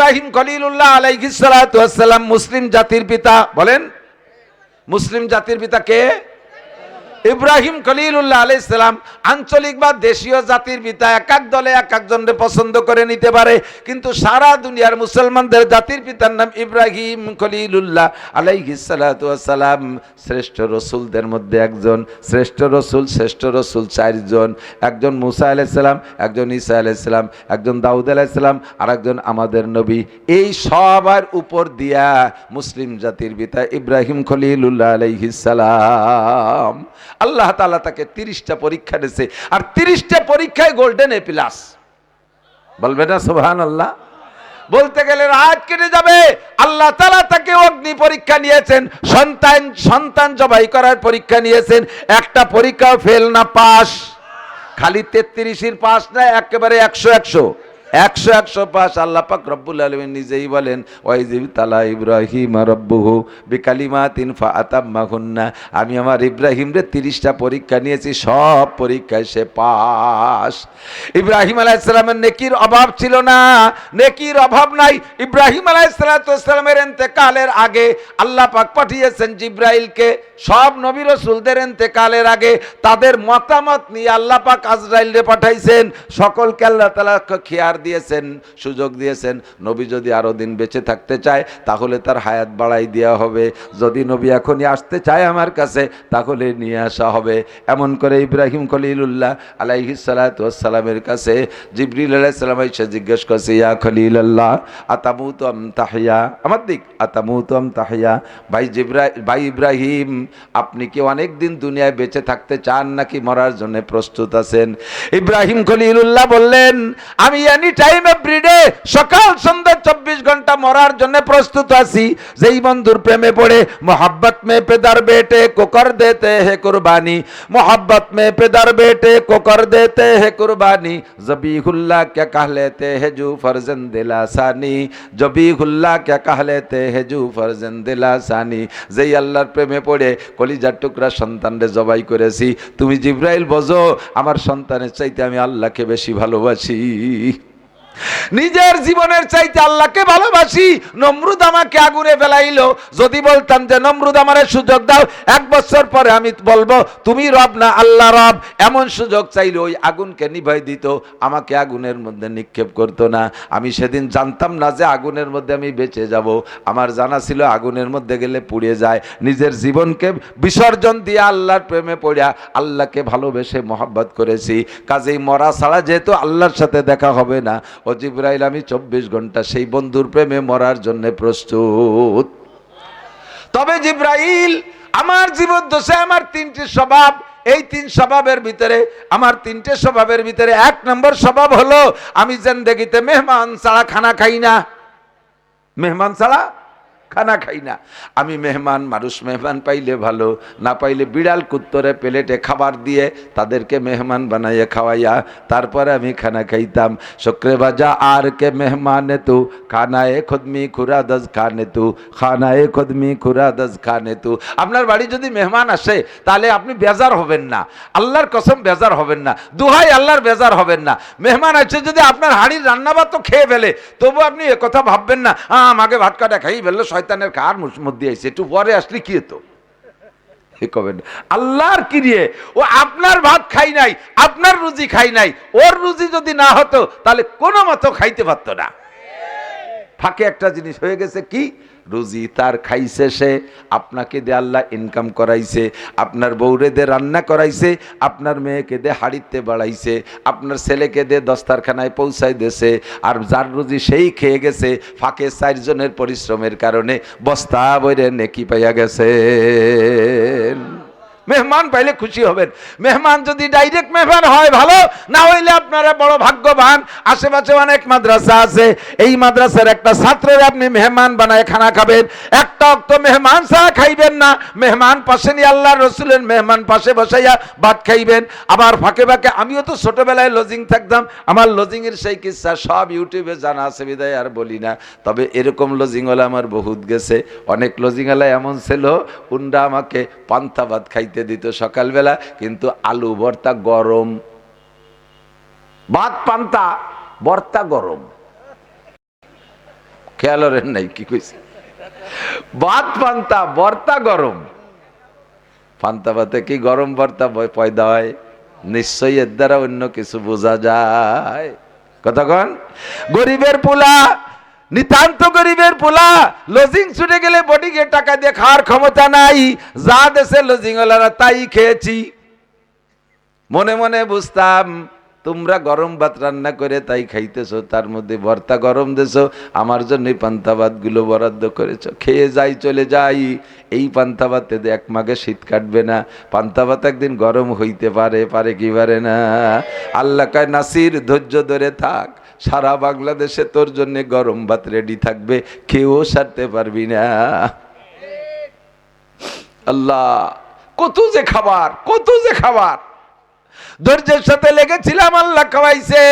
ইব্রাহিম খলিলুল্লাহ আলাইহিসালাম মুসলিম জাতির পিতা বলেন? মুসলিম জাতির পিতা কে? ইব্রাহিম খলিলুল্লাহ আলাইসালাম আঞ্চলিক বা দেশীয় জাতির পিতা এক এক দলে এক একজনকে পছন্দ করে নিতে পারে। কিন্তু সারা দুনিয়ার মুসলমানদের জাতির পিতার নাম ইব্রাহিম খলিলুল্লাহ আলাইহিসালাম শ্রেষ্ঠ রসুলদের মধ্যে একজন, শ্রেষ্ঠ রসুল শ্রেষ্ঠ রসুল চারজন। একজন মুসা আলাইসালাম একজন ঈসা আলাইসালাম একজন দাউদ আলাইসালাম আর একজন আমাদের নবী। এই সবার উপর দিয়া মুসলিম জাতির পিতা ইব্রাহিম খলিলুল্লাহ আলাইহিসালাম আল্লাহ তালা তাকে তিরিশটা পরীক্ষা দিয়েছে আর তিরিশটা পরীক্ষায় গোল্ডেন এ প্লাস বলবে না সুবহান আল্লাহ বলতে গেলে রাত কেটে যাবে। আল্লাহ তালা তাকে অগ্নি পরীক্ষা নিয়েছেন, সন্তান সন্তান জবাই করার পরীক্ষা নিয়েছেন। একটা পরীক্ষা ফেল না পাস খালি তেত্রিশের পাস না, একেবারে একশো একশো। একশো একশো পাস আল্লাহ পাক রব্বুল আলমিন নিজেই বলেন, ওয়াইজিব তালা ইব্রাহিম রব্বুহু বিকালিমা তিন ফা আতাম্মাহুন্না আমি আমার ইব্রাহিম রে তিরিশটা পরীক্ষা নিয়েছি, সব পরীক্ষায় সে পাস ইব্রাহিম আলাইসালামের নেকির অভাব ছিল না, নেকির অভাব নাই। ইব্রাহিম আলাইসালামের এতেকালের আগে আল্লাহ পাক পাঠিয়েছেন জিব্রাইলকে, সব নবী রসুলদের এতেকালের আগে। তাদের মতামত নিয়ে আল্লাহ পাক আজরাইলরে পাঠাইছেন। সকলকে আল্লাহ তালা খেয়ার দিয়েছেন, সুযোগ দিয়েছেন, নবী যদি আরও দিন বেঁচে থাকতে চায়, তাহলে তার হায়াত বাড়াই দেওয়া হবে। যদি নবী এখনই আসতে চায় আমার কাছে, তাহলে নিয়ে আসা হবে। এমন করে ইব্রাহিম খলিলুল্লাহ আলাইহি সালামের কাছে জিবরিল আলাইসালাম এসে জিজ্ঞেস করছে, ইয়া খলিলাল্লাহ, আতামুত আম তাহিয়া? আমার দিক, আতামুত আম তাহিয়া? ভাই জিব্রা ভাই ইব্রাহিম, আপনি কি অনেক দিন দুনিয়ায় বেঁচে থাকতে চান নাকি মরার জন্য প্রস্তুত আছেন? ইব্রাহিম খলিলুল্লাহ বললেন, আমি টাইম এভরি ডে সকাল, সন্ধ্যা, চব্বিশ ঘণ্টা মরার জন্য প্রস্তুত আছি। যেই বন্ধুর প্রেমে পড়ে, মোহাব্বত মে পেদার বেটে, কোকর দেতে হে কুরবানি। মোহাব্বত মে পেদার বেটে, কোকর দেতে হে কুরবানি। জবিহুল্লাহ কে কাহ লেতে হে জু ফরজন দিলাসানি জবিহুল্লাহ কে কাহ হে জু ফরজন দিলাসানি যেই আল্লাহর প্রেমে পড়ে, কলিজার টুকরা সন্তানরে জবাই করেছি। তুমি জিব্রাইল বোঝো, আমার সন্তানের চাইতে আমি আল্লাহকে বেশি ভালোবাসি। নিজের জীবনের চাইতে আল্লাহকে ভালোবাসি, নমরুদ আমাকে আগুনে ফেলাইলো। যদি বলতাম যে, নমরুদ, আমারে সুযোগ দাও, এক বছর পরে আমি বলব, তুমি রব না, আল্লাহ রব। এমন সুযোগ চাইলে, ওই আগুনকে নিভাই দিত। আমাকে আগুনের মধ্যে নিক্ষেপ করতো না। আমি সেদিন জানতাম না যে, আগুনের মধ্যে আমি বেঁচে যাব। আমার জানা ছিল, আগুনের মধ্যে গেলে পুড়ে যায়। নিজের জীবনকে বিসর্জন দিয়ে আল্লাহর প্রেমে পড়িয়া আল্লাহকে ভালোবেসে মহাব্বত করেছি। কাজেই মরা ছাড়া যেহেতু আল্লাহর সাথে দেখা হবে না ও জিব্রাইল, আমি চব্বিশ ঘণ্টা সেই বন্ধুর প্রেমে মরার জন্য প্রস্তুত। তবে জিব্রাইল, আমার জীবন দোষে আমার তিনটি স্বভাব। এই তিন স্বভাবের ভিতরে, আমার তিনটে স্বভাবের ভিতরে এক নম্বর স্বভাব হলো, আমি জেন্দেগিতে মেহমান ছাড়া খানা খাই না। মেহমান ছাড়া খানা খাই না। আমি মেহমান, মানুষ মেহমান পাইলে ভালো, না পাইলে বিড়াল কুত্তরে প্লেটে খাবার দিয়ে তাদেরকে মেহমান বানাইয়া খাওয়াইয়া তারপরে আমি খানা খাইতাম। শুক্রে আর কে মেহমানে তু? খানায়ে খুদমি খুরাদজ খানে তু? খানায়ে খুদমি খুরাদজ খানে তু? আপনার বাড়ি যদি মেহমান আসে, তাহলে আপনি বেজার হবেন না। আল্লাহর কসম বেজার হবেন না। দুহাই আল্লাহর বেজার হবেন না। মেহমান আছে যদি আপনার হাড়ির রান্নাবাদ তো খেয়ে ফেলে, তবু আপনি কথা ভাববেন না আমাকে ভাত কাটা খাই ফেলল শয়তানের কার মধ্যে আইছে? একটু পরে আসলে কি হতো কবেন? আল্লাহর কি দিয়ে ও আপনার ভাত খাই নাই, আপনার রুজি খাই নাই, ওর রুজি যদি না হতো, তাহলে কোনো মতো খাইতে পারতো না। ফাঁকে একটা জিনিস হয়ে গেছে কি? রুজি তার খাইছে সে, আপনাকে দে আল্লাহ ইনকাম করাইছে, আপনার বৌরে দে রান্না করাইছে, আপনার মেয়েকে দে হাড়িতে বাড়াইছে, আপনার ছেলেকে দে দস্তারখানায় পৌঁছাই দেছে, আর যার রুজি সেই খেয়ে গেছে, ফাঁকে চারজনের পরিশ্রমের কারণে বস্তা বইরে নেকি পাইয়া গেছে মেহমান পাইলে খুশি হবেন। মেহমান যদি ডাইরেক্ট মেহমান হয় ভালো, না হইলে আপনারা বড় ভাগ্যবান। আশেপাশে অনেক মাদ্রাসা আছে। এই মাদ্রাসার একটা ছাত্রের আপনি মেহমান বানায় খানা খাবেন। একটা অক্ত মেহমান ছাড়া খাইবেন না। মেহমান পাশে নিয়ে আল্লাহ রসুলের মেহমান পাশে বসাইয়া ভাত খাইবেন। আবার ফাঁকে ফাঁকে আমিও তো ছোটবেলায় লজিং থাকতাম। আমার লজিংয়ের সেই কিচ্ছা সব ইউটিউবে জানা আছে, বিদায় আর বলি না। তবে এরকম লজিংওয়ালা আমার বহুত গেছে। অনেক লজিংওয়ালা এমন ছিল, উন্ডা আমাকে পান্তা ভাত খাইতে দিত সকালবেলা, কিন্তু আলু, ভর্তা গরম। ভাত, পান্তা, ভর্তা গরম। খেয়াল নাই কি কইছে? ভাত, পান্তা বর্তা গরম। পান্তা ভাতে কি গরম, ভর্তা পয়দা হয়? নিশ্চয়ই এর দ্বারা অন্য কিছু বোঝা যায়। কতক্ষণ গরিবের পোলা নিতান্ত গরিবের পোলা লজিং ছুটে গেলে বডিকে টাকা দিয়ে খাওয়ার ক্ষমতা নাই। যা দেশে লজিং তাই খেয়েছি। মনে মনে বুঝতাম তোমরা গরম ভাত রান্না করে তাই খাইতেছো, তার মধ্যে ভর্তা গরম দেছো, আমার জন্য ভাতগুলো বরাদ্দ করেছ। খেয়ে যাই, চলে যাই, এই পান্তা ভাতে দিয়ে এক মাগে শীত কাটবে না। পান্তা ভাত একদিন গরম হইতে পারে পারে কি পারে না? আল্লাহ কয়, নাসির, ধৈর্য ধরে থাক। সারা বাংলাদেশে তোর জন্য গরম ভাত রেডি থাকবে কেউ সারতে পারবি না। আল্লাহ, কত যে খাবার, কত যে খাবার। ধৈর্যের সাথে লেগেছিলাম, আল্লাহ খাওয়াইছে।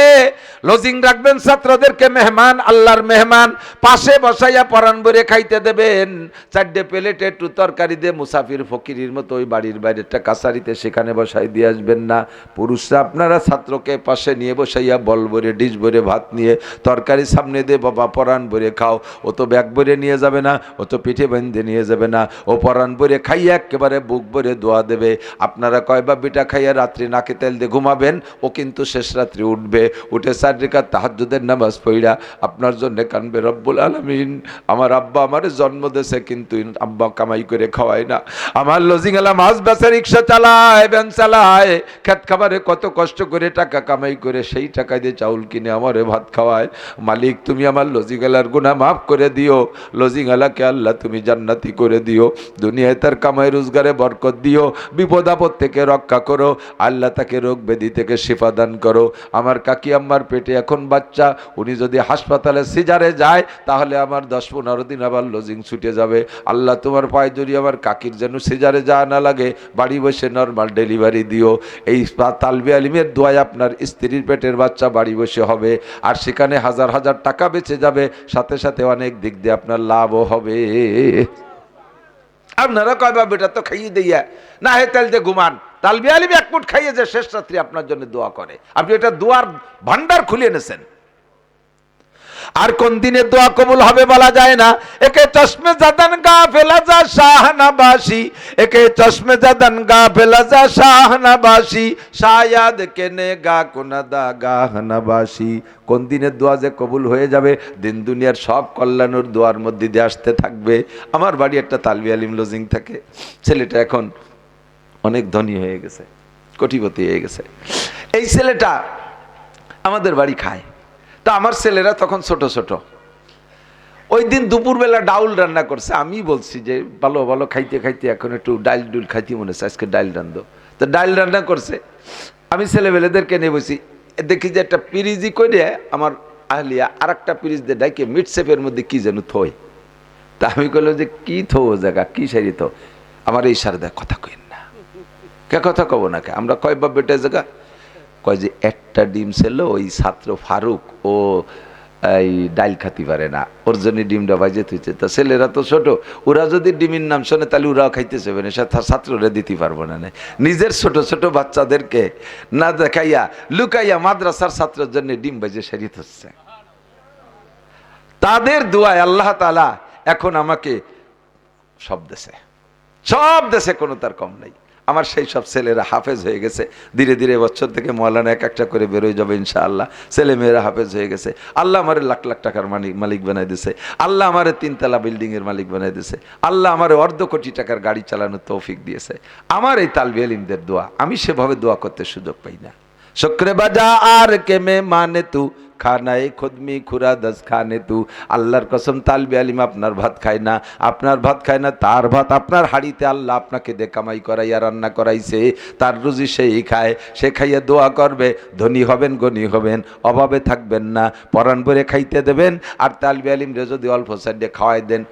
লজিং রাখবেন, ছাত্রদেরকে মেহমান, আল্লাহর মেহমান, পাশে বসাইয়া পরান ভরে খাইতে দেবেন। চারটে প্লেটে একটু তরকারি দিয়ে মুসাফির ফকিরির মতো ওই বাড়ির বাইরে একটা কাছারিতে সেখানে বসাই দিয়ে আসবেন না। পুরুষরা আপনারা ছাত্রকে পাশে নিয়ে বসাইয়া বল ভরে, ডিশ ভরে, ভাত নিয়ে তরকারি সামনে দিয়ে, বাবা পরান ভরে খাও। ও তো ব্যাগ ভরে নিয়ে যাবে না, ও তো পিঠে বেঁধে নিয়ে যাবে না। ও পরান ভরে খাইয়া একেবারে বুক ভরে দোয়া দেবে। আপনারা কয় বা বিটা, খাইয়া রাত্রি নাকে তেল দিয়ে ঘুমাবেন, ও কিন্তু শেষ রাত্রি উঠবে। উঠে সারিকা তাহাজুদের নামাজ পড়া আপনার জন্য কানবে রব্বুল আলমিন। আমার আব্বা আমার জন্ম দেশে কিন্তু আব্বা কামাই করে খাওয়ায় না। আমার লজিং আলা মাছ বেচা রিক্সা চালায়, ভ্যান চালায়। খেত খাবারে কত কষ্ট করে টাকা কামাই করে সেই টাকা দিয়ে চাউল কিনে আমারে ভাত খাওয়ায়। মালিক, তুমি আমার লজিং আলার গুণা মাফ করে দিও। লজিং আলাকে আল্লাহ তুমি জান্নাতি করে দিও। দুনিয়ায় তার কামাই রোজগারে বরকত দিও। বিপদ আপদ থেকে রক্ষা করো। আল্লাহ তাকে রোগ ব্যাধি থেকে শিফা দান করো। আমার কাকি আম্মার পেটে এখন বাচ্চা, উনি যদি হাসপাতালে সিজারে যায়, তাহলে আমার দশ পনেরো দিন আবার লজিং ছুটে যাবে। আল্লাহ তোমার পায়ে যদি আমার কাকির যেন সিজারে যাওয়া না লাগে, বাড়ি বসে নর্মাল ডেলিভারি দিও। এই তালবি আলিমের দোয়ায় আপনার স্ত্রীর পেটের বাচ্চা বাড়ি বসে হবে। আর সেখানে হাজার হাজার টাকা বেঁচে যাবে। সাথে সাথে অনেক দিক দিয়ে আপনার লাভও হবে। আপনারা কয়বা বেটা তো খাইয়ে দিয়া না হে তেল ঘুমান। তালবি আলিম এক মুঠ খাইয়ে যে শেষ রাত্রি আপনার জন্য দোয়া করে। আপনি এটা দোয়ার ভান্ডার খুলে এনেছেন। আর কোন দিনে দোয়া কবুল হবে বলা যায় না। একে চশমে জাদান গা ফেলা যা শাহনাবাসী, একে চশমে জাদান গা ফেলা যা শাহনাবাসী, শায়াদ কেনে গা কোনাদা গাহনাবাসী। কোন দিনের দোয়া যে কবুল হয়ে যাবে, দিন দুনিয়ার সব কল্যাণের দোয়ার মধ্যে দিয়ে আসতে থাকবে। আমার বাড়ি একটা তালবি আলিম লজিং থাকে। ছেলেটা এখন অনেক ধনী হয়ে গেছে, কোটিপতি হয়ে গেছে। এই ছেলেটা আমাদের বাড়ি খায়। তা আমার ছেলেরা তখন ছোট ছোট। ওই দিন দুপুরবেলা ডাউল রান্না করছে। আমি বলছি যে, ভালো ভালো, খাইতে খাইতে এখন একটু ডাইল ডুল খাইতে মনে হচ্ছে, আজকে ডাইল রান্ধো। তো ডাইল রান্না করছে। আমি ছেলেবেলেদেরকে নিয়ে বসি দেখি যে একটা পিরিজি করে আমার আহলিয়া আর একটা পিরিজ দিয়ে ডাইকে মিট সেপের মধ্যে কি যেন থই। তা আমি কইলাম যে, কি থো জায়গা, কি সারি তো আমার এই সারদা কথা কইন। কে কথা কব না কে? আমরা কয় বা বেটা জায়গা? কয় যে একটা ডিম ছিল, ওই ছাত্র ফারুক, ও এই ডাইল খাতি পারে না। ওর জন্য ডিমটা বাজে তুইছে তা ছেলেরা তো ছোট, ওরা যদি ডিমের নাম শোনে, তাহলে ওরাও খাইতে চাবে না। তার ছাত্ররা দিতে পারব না। নিজের ছোট ছোট বাচ্চাদেরকে না দেখাইয়া, লুকাইয়া মাদ্রাসার ছাত্রের জন্য ডিম বাজে সেরিত হচ্ছে তাদের দোয়ায় আল্লাহ তালা এখন আমাকে সব দেশে সব দেশে কোনো তার কম নাই। আমার সেই সব ছেলেরা হাফেজ হয়ে গেছে। ধীরে ধীরে বছর থেকে মৌলানা এক একটা করে বেরোয় যাবে ইনশাআল্লাহ। ছেলে মেয়েরা হাফেজ হয়ে গেছে। আল্লাহ আমারে লাখ লাখ টাকার মালিক মালিক বানাই দিছে। আল্লাহ আমারে তিনতলা বিল্ডিংয়ের মালিক বানাই দিছে। আল্লাহ আমার অর্ধ কোটি টাকার গাড়ি চালানোর তৌফিক দিয়েছে। আমার এই তালবি আলিমদের দোয়া, আমি সেভাবে দোয়া করতে সুযোগ পাই না। শুক্রে বাজা আর কেমে মানে তু? খানায় খুদমি খুরা দস খানে তু। আল্লাহর কসম, তালবি আলিম আপনার ভাত খায় না। আপনার ভাত খায় না, তার ভাত আপনার হাড়িতে আল্লাহ আপনাকে দে কামাই করাইয়া, রান্না করাইছে। তার রুজি সেই খায়, সে খাইয়ে দোয়া করবে। ধনী হবেন গনি হবেন, অভাবে থাকবেন না। পরাণ ভরে খাইতে দেবেন, আর তালবি আলিমরে যদি অল্প সাইডে খাওয়াই দেন,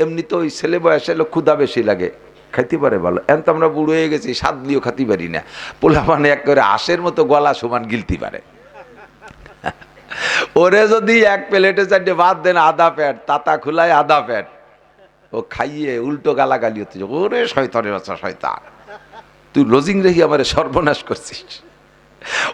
এমনি তো ওই ছেলে বয়সে এলো ক্ষুদা বেশি লাগে। খাইতে পারে ভালো। এখন তো আমরা বুড়ো হয়ে গেছি, স্বাদ দিয়েও খাতে পারি না। পোলা মানে এক করে আশের মতো গলা সমান গিলতে পারে। ওরে যদি এক প্লেটে চারটে ভাত দেন আধা প্যাট তাতা খুলায় আধা প্যাট ও খাইয়ে উল্টো গালাগালি হচ্ছে, ওরে শয়তানের বাচ্চা, শয়তান। তুই লজিং রেখে আমারে সর্বনাশ করছিস।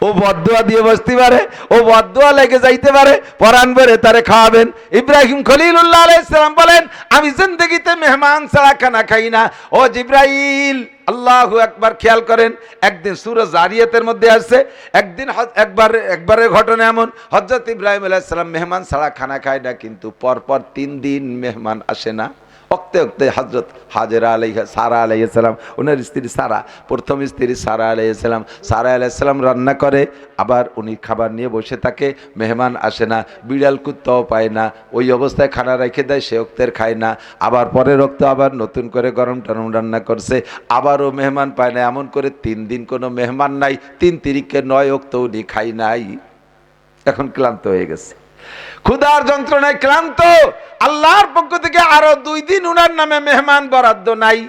ও বদুয়া দিয়ে বসতে পারে, ও বদুয়া লেগে যাইতে পারে, পরাণ বেড়ে তারে খাওয়াবেন। ইব্রাহিম খলিলুল্লাহ আলাইসালাম বলেন, আমি জিন্দগিতে মেহমান ছাড়া খানা খাই না। ও জিব্রাইল আল্লাহু একবার খেয়াল করেন, একদিন সুরজ জারিয়াতের মধ্যে আসছে, একদিন একবার, একবারের ঘটনা এমন হজরত ইব্রাহিম আলাহিসাল্লাম মেহমান ছাড়া খানা খায় না, কিন্তু পরপর তিন দিন মেহমান আসে না। অক্তে অক্তে হজরত হাজরা আলাইহা, সারা আলাইসালাম ওনার স্ত্রী সারা, প্রথম স্ত্রী সারা আলাইসালাম সারা আলাইসালাম রান্না করে, আবার উনি খাবার নিয়ে বসে থাকে, মেহমান আসে না, বিড়াল কুত্তাও পায় না, ওই অবস্থায় খানা রেখে দেয়, সে অক্তের খায় না। আবার পরের রক্ত আবার নতুন করে গরম টরম রান্না করছে, আবারও মেহমান পায় না, এমন করে তিন দিন কোনো মেহমান নাই, তিন তিরিখে নয় অক্ত উনি খাই নাই। এখন ক্লান্ত হয়ে গেছে। ক্ষুধার যন্ত্রণায় ক্লান্ত আল্লাহর পক্ষ থেকে আরও দুই দিন উনার নামে মেহমান বরাদ্দ নাই।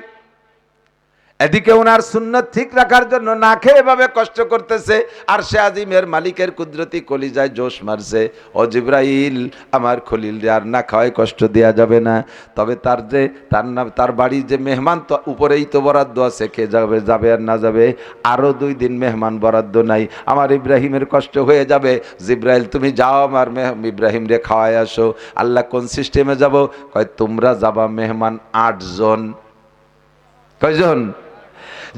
এদিকে ওনার সুন্নত ঠিক রাখার জন্য না খেয়ে এভাবে কষ্ট করতেছে। আর সে আজিমের মালিকের কুদরতি কলিজায় জোশ মারছে। ও জিব্রাইল, আমার খলিল আর না খাওয়ায় কষ্ট দেওয়া যাবে না। তবে তার যে, তার না, তার বাড়ির যে মেহমান, তো উপরেই তো বরাদ্দ আছে খেয়ে যাবে যাবে আর না যাবে। আরও দুই দিন মেহমান বরাদ্দ নাই। আমার ইব্রাহিমের কষ্ট হয়ে যাবে। জিব্রাইল, তুমি যাও আমার ইব্রাহিম রে খাওয়ায় আসো। আল্লাহ কোন সিস্টেমে যাব? কয়, তোমরা যাবা মেহমান আটজন। কয়জন?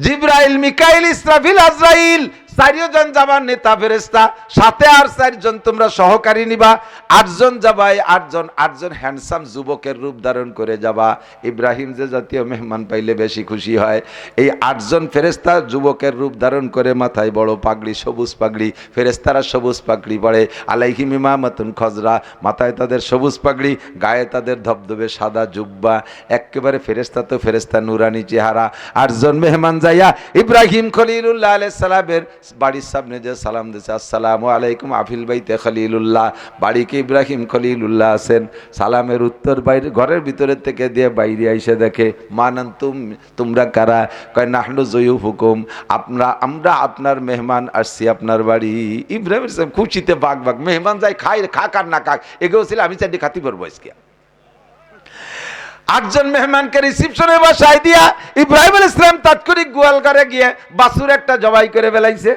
জিব্রাইল মিকাইল ইসরাফিল আজরাইল চারিজন যাবার নেতা ফেরেস্তা সাথে আর চারজন তোমরা সহকারী নিবা। আটজন যাবা আটজন আটজন হ্যান্ডসাম যুবকের রূপ ধারণ করে যাবা। ইব্রাহিম যে জাতীয় মেহমান পাইলে বেশি খুশি হয়। এই আটজন ফেরেস্তা যুবকের রূপ ধারণ করে মাথায় বড় পাগড়ি, সবুজ পাগড়ি ফেরেস্তারা সবুজ পাগড়ি পরে। আলাইহিম ইমামাতুন খজরা, মাথায় তাদের সবুজ পাগড়ি, গায়ে তাদের ধবধবে সাদা জুব্বা। একেবারে ফেরেস্তা তো ফেরেস্তা নুরানি চেহারা। আটজন মেহমান যাইয়া ইব্রাহিম খলিলুল্লাহ আলাই সালামের বাড়ির সামনে যে সালাম দিয়েছে আসসালামু আলাইকুম আফিল বাইতে খলিলুল্লাহ। বাড়িকে ইব্রাহিম খলিলুল্লাহ আছেন। সালামের উত্তর বাইরে, ঘরের ভিতরের থেকে দিয়ে বাইরে আইসে দেখে মানান তুম তোমরা কারা? কয়, নাহনু জয়ু হুকুম। আপনারা আমরা আপনার মেহমান আসছি আপনার বাড়ি। ইব্রাহিম খুশিতে বাঘ বাঘ, মেহমান যাই, খাই খাক আর না খাক এগেও আমি চাইতে খাতি পারব আজকে। আটজন মেহমানকে রিসিপশনে বসাই দিয়া ইব্রাহিম ইসলাম তাৎক্ষণিক গোয়ালঘরে গিয়ে বাসুর একটা জবাই করে ফেলাইছে।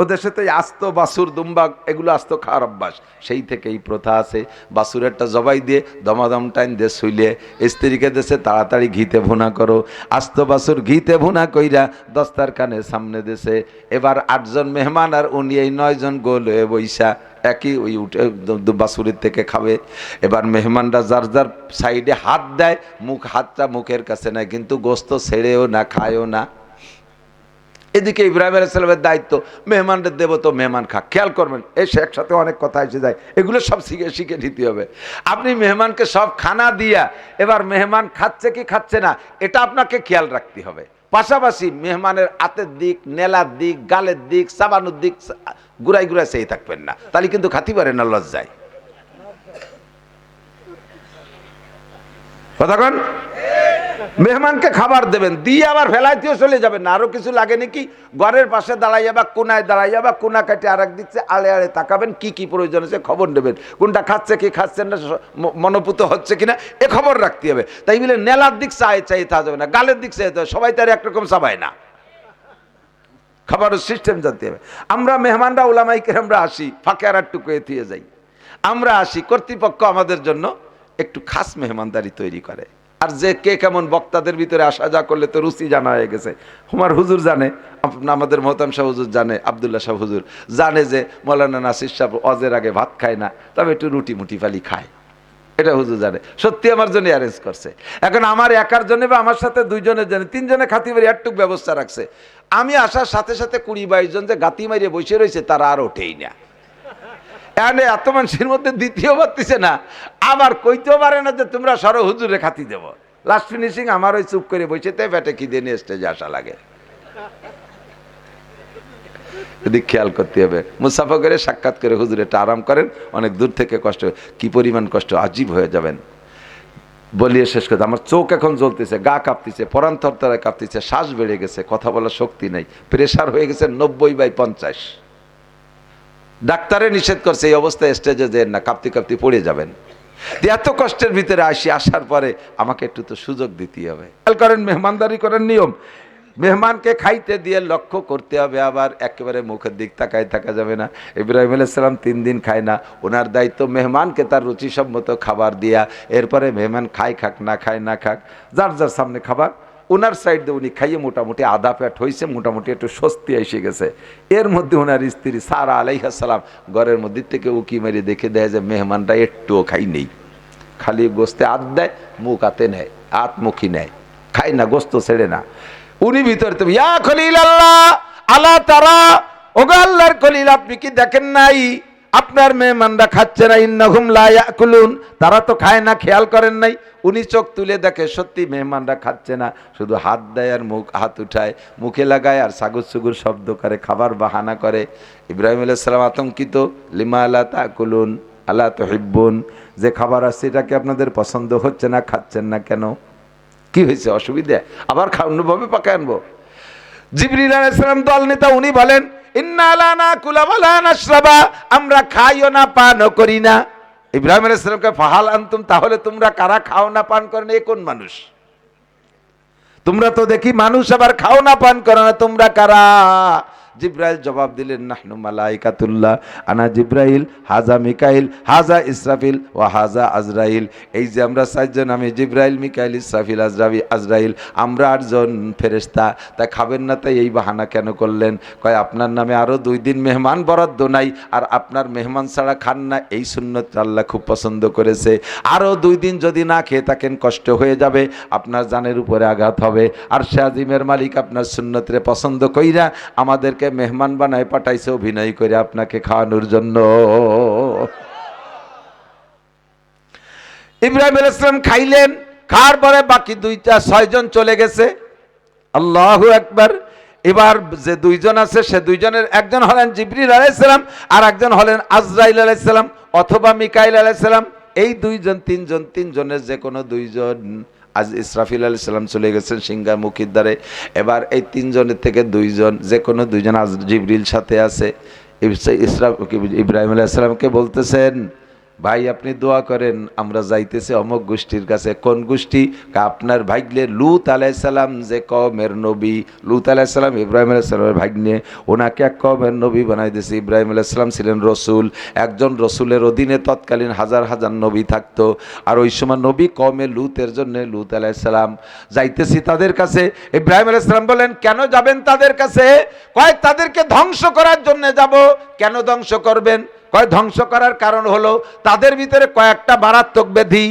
ওদের সাথে আস্ত, বাসুর দুম্বা এগুলো আস্ত খাওয়ার অভ্যাস। সেই থেকে এই প্রথা আছে বাসুর একটা জবাই দিয়ে দমাদম টাইম দিয়ে শুইলে স্ত্রীকে দেশে তাড়াতাড়ি ঘিতে ভুনা করো। আস্ত বাসুর ঘিতে ভুনা কইরা দস্তার কানে সামনে দেশে। এবার আটজন মেহমান আর উনি এই নয়জন গোল হয়ে বৈশা একই ওই উঠে দ- দ- বাসুরের থেকে খাবে। এবার মেহমানরা যার যার সাইডে হাত দেয়, মুখ হাতটা মুখের কাছে নেয়, কিন্তু গোস্ত ছেড়েও না, খায়ও না। এদিকে ইব্রাহিম আলাইসালামের দায়িত্ব, মেহমানদের দেবো তো মেহমান খা খেয়াল করবেন, এসে একসাথে অনেক কথা এসে যায়। এগুলো সব শিখে শিখে নিতে হবে। আপনি মেহমানকে সব খানা দিয়া, এবার মেহমান খাচ্ছে কি খাচ্ছে না, এটা আপনাকে খেয়াল রাখতে হবে। পাশাপাশি মেহমানের হাতের দিক, নেলার দিক, গালের দিক, সাবানুর দিক গুড়াই গুড়াই সেই থাকবেন না। তাহলে কিন্তু খাতি পারে না, লজ্জায়। কথা কন? মেহমানকে খাবার দেবেন, দিয়ে আবার ফেলাইতেও চলে যাবেন না। আরও কিছু লাগে নাকি? ঘরের পাশে দাঁড়াইয়া বা কোনায় দাঁড়াইয়া বা কোনা কাটে আর এক দিচ্ছে, আলে আলে তাকাবেন, কি কি প্রয়োজন আছে খবর নেবেন। কোনটা খাচ্ছে, কি খাচ্ছে না মনোপুত হচ্ছে কিনা, এ খবর রাখতে হবে। তাই বলে নেলার দিক চাই চাই, তা যাবে না। গালের দিক চাইতে হবে সবাই তার একরকম চাবায় না। খাবারের সিস্টেম জানতে হবে। আমরা মেহমানরা ওলামাইকে আমরা আসি, ফাঁকে আর একটু যাই। আমরা আসি, কর্তৃপক্ষ আমাদের জন্য একটু খাস মেহমানদারি তৈরি করে। আর যে কে কেমন বক্তাদের ভিতরে আসা যা করলে তো রুচি জানা হয়ে গেছে। হুমার হুজুর জানে আমাদের মহতাম শাহ হুজুর জানে, আবদুল্লাহ শাহ হুজুর জানে যে মৌলানা নাসির সাহেব অজের আগে ভাত খায় না, তবে একটু রুটি মুটি ফালি খায়। এটা হুজুর জানে। সত্যি আমার জন্য অ্যারেঞ্জ করছে। এখন আমার একার জন্য বা আমার সাথে দুইজনের জন্য, তিনজনে খাতি বাড়ি একটুক ব্যবস্থা রাখছে। আমি আসার সাথে সাথে কুড়ি বাইশ জন যে গাতি মারিয়ে বসে রয়েছে, তারা আর ওঠেই না। এখানে এত মানুষের মধ্যে দ্বিতীয় পারতেছে না। আবার কইতেও পারে না যে তোমরা সরো হুজুরে খাতি দেব। লাস্ট ফিনিশিং আমার ওই চুপ করে তাই ব্যাটে কি দিয়ে নিয়ে স্টেজে আসা লাগে। এদিক খেয়াল করতে হবে। মুসাফা করে সাক্ষাৎ করে হুজুর এটা আরাম করেন, অনেক দূর থেকে কষ্ট কি পরিমাণ কষ্ট, আজীব হয়ে যাবেন। বলিয়ে শেষ করে, আমার চোখ এখন জ্বলতেছে, গা কাঁপতেছে, পরাণ থরতরায় কাঁপতেছে, শ্বাস বেড়ে গেছে, কথা বলার শক্তি নেই। প্রেশার হয়ে গেছে নব্বই বাই পঞ্চাশ। ডাক্তারে নিষেধ করছে, এই অবস্থায় স্টেজে যে না, কাঁপতে কাঁপতে পড়ে যাবেন। এত কষ্টের ভিতরে আসি, আসার পরে আমাকে একটু তো সুযোগ দিতে হবে। করেন, মেহমানদারি করেন নিয়ম। মেহমানকে খাইতে দিয়ে লক্ষ্য করতে হবে, আবার একেবারে মুখের দিক তাকায় থাকা যাবে না। ইব্রাহিম আলাইসালাম তিন দিন খায় না, ওনার দায়িত্ব মেহমানকে তার রুচিসম্মত খাবার দিয়া, এরপরে মেহমান খায় খাক, না খায়, না খাক, যার যার সামনে খাবার ওনার সাইড উনি খাইয়ে মোটামুটি আধা পেট হয়েছে মোটামুটি একটু স্বস্তি এসে গেছে। এর মধ্যে ওনার স্ত্রী সারা আলাইহাসালাম ঘরের মধ্যে থেকে উকি মেরে দেখে দেয় যে মেহমানটা একটুও খাই নেই। খালি গোস্তে হাত দেয়, মুখ হাতে নেয় হাত মুখি নেয়। খায় না, গোস্ত ছেড়ে না। উনি ভিতরে তুমি ইয়া খলিল আল্লাহ আল্লাহ তারা? ওগো আল্লাহর খলিল, আপনি কি দেখেন নাই? আপনার মেহমানরা খাচ্ছে না, ইন্নাহুম লা ইয়াকুলুন। তারা তো খায় না, খেয়াল করেন নাই। উনি চোখ তুলে দেখে সত্যি মেহমানরা খাচ্ছে না। শুধু হাত দেয় আর মুখ, হাত উঠায়, মুখে লাগায় আর সাগুর সুগুর শব্দ করে, খাবার বাহানা করে। ইব্রাহিম আলাইহিস সালাম আতঙ্কিত, লিমা আলা তাকুলুন আল্লাহ তো হিব্বুন যে খাবার আছে, এটা কি আপনাদের পছন্দ হচ্ছে না, খাচ্ছেন না কেন? কি হয়েছে, অসুবিধা? আবার খাওয়ানোভাবে পাকে আনব? জিবরিল আলাইসালাম দল নেতা, উনি বলেন আমরা খাইও না, পানও করি না। ইব্রাহিম আলাইসালামকে ফাহাল আনতুম, তাহলে তোমরা কারা খাও না, পান করেন এ কোন মানুষ? তোমরা তো দেখি মানুষ আবার খাও না, পান করো না, তোমরা কারা? জিব্রাইল জবাব দিলেন, নাহনু মালাইকাতুল্লাহ, আনা জিব্রাইল, হাজা মিকাইল, হাজা ইসরাফিল ও হাজা আজরাইল। এই যে আমরা চারজন, আমি জিব্রাইল, মিকাইল, ইসরাফিল, আজরাবি, আজরাইল, আমরা আটজন ফেরেস্তা তা খাবেন না তাই এই বাহানা কেন করলেন? কয়, আপনার নামে আরও দুই দিন মেহমান বরাদ্দ নাই, আর আপনার মেহমান ছাড়া খান না। এই সুন্নত আল্লাহ খুব পছন্দ করেছে। আরও দুই দিন যদি না খেয়ে থাকেন, কষ্ট হয়ে যাবে, আপনার জানের উপরে আঘাত হবে। আর শাহিমের মালিক আপনার সুন্নতরে পছন্দ কইরা আমাদেরকে মেহমান বানায় পাঠাইছে অভিনয় করে আপনাকে খাওয়ানোর জন্য। ইব্রাহিম আলাইহিস সালাম খাইলেন, খাওয়ার পরে বাকি দুইটা ছয়জন চলে গেছে। আল্লাহু একবার এবার যে দুইজন আছে, সে দুইজনের একজন হলেন জিবরিল আলাইসালাম আর একজন হলেন আজরাইল আলাইসালাম অথবা মিকাইল আলাইসালাম এই দুইজন, তিনজন, তিনজনের যে কোনো দুইজন আজ ইসরাফিল আলি সাল্লাম চলে গেছেন সিংহার মুখির দ্বারে। এবার এই তিনজনের থেকে দুইজন যে কোনো দুইজন আজ জিবরিল সাথে আছে। ইসরাফ ইব্রাহিম আলাহিসাল্লামকে বলতেছেন ভাই, আপনি দোয়া করেন, আমরা যাইতেছি অমক গোষ্ঠীর কাছে। কোন গোষ্ঠী? আপনার ভাগ্যে লুত আলাইসালাম যে কমের নবী। লুত আলাইসালাম ইব্রাহিম আলাইসালামের ভাগ্নে। ওনাকে এক কমের নবী বানাই দিয়েছে। ইব্রাহিম আলাইসালাম ছিলেন রসুল। একজন রসুলের অধীনে তৎকালীন হাজার হাজার নবী থাকতো। আর ওই সময় নবী কমে লুতের জন্য লুত আলাইসালাম। যাইতেছি তাদের কাছে। ইব্রাহিম আলাইসালাম বলেন, কেন যাবেন তাদের কাছে? কয়, তাদেরকে ধ্বংস করার জন্য যাব। কেন ধ্বংস করবেন? কয় ধ্বংস করার কারণ হলো তাদের ভিতরে কয়েকটা মারাত্মক ব্যাধি